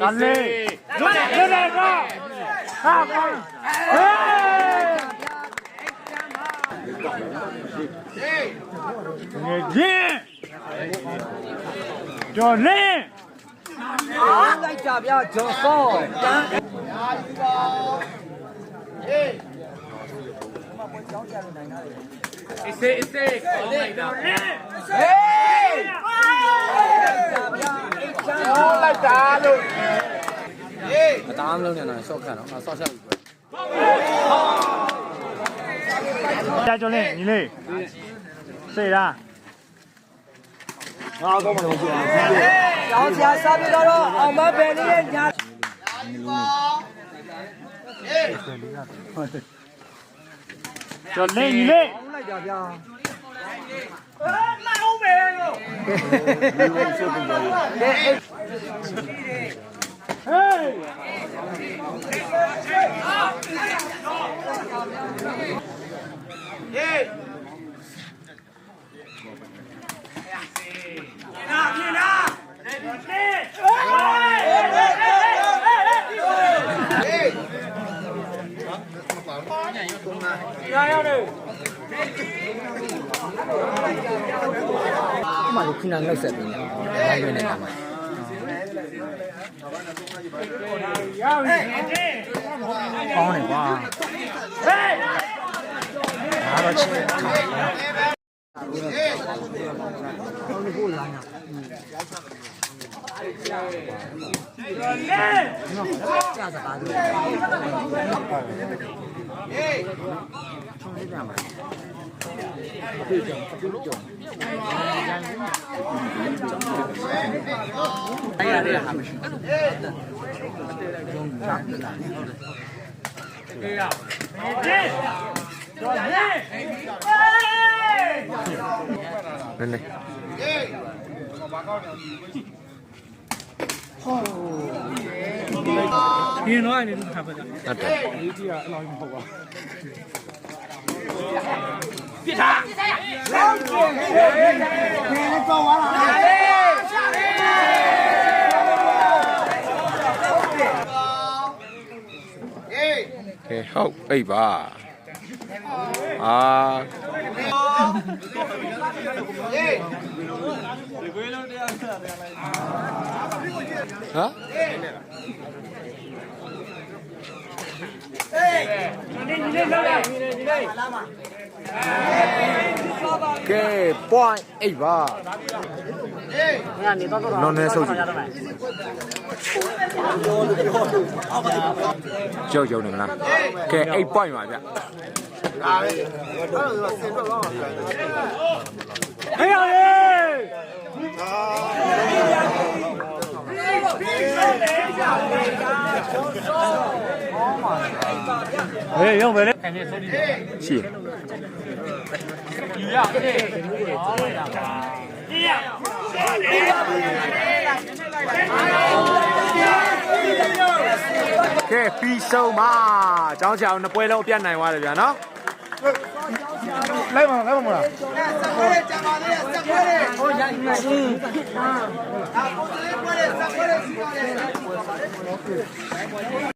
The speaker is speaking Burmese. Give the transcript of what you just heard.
ဒါလေးလွတ်တယ်လွတ်တယ်ကောဟာကောဟေးငယ်ချင်းကျော်လင်းလိုက်ကြဗျာဂျွန်စောတန်းအေးစေးအေးစေးကောင်းလိုက်တာလင်းဟေးကြဗျာအိတ်ချမ်း ဟောလိုက်တာလို့မတားမလုံးနဲ့တော့ရှော့ခတ်တော့အဆော့ရှော့ပြီကြာကျော်လင်းညီလေးစေးလားကျောင်းဆရာစားပြတော့အောင်မဘယ် လေး ရဲ့ညာကျော်လင်းညီလေးလိုက်ကြဗျာဒီမှာခုနလောက်ဆက်ပြီးနေဘာလို့လဲကမှာကောင်းတယ်ကွာဟေးဒါတော့ချစ်ကြာစကားတွေ အဲ့ရတဲ့ဟာမရှိကျော်လင်းနည်းနည်း ဒီတော့အနေနဲ့ထားပါကြဟုတ်တယ်ကဲဟုတ်အိပ်ပါအာဟမ် ကဲ point အိပ်ပါနော်နဲဆုပ်ကြည့်ကြောက်ကြောက်နေမလားကဲအိပ် point ပါဗျဟေးရ လေဟေးရုံပဲလေရှိရကဲပြီးဆုံးပါအကြောင်းချောင်းနှစ်ပွဲလုံးအပြတ်နိုင်သွားတယ်ဗျာနော်လိုက်ပါလိုက်ပါမလားဟိုရင်းနေရှင်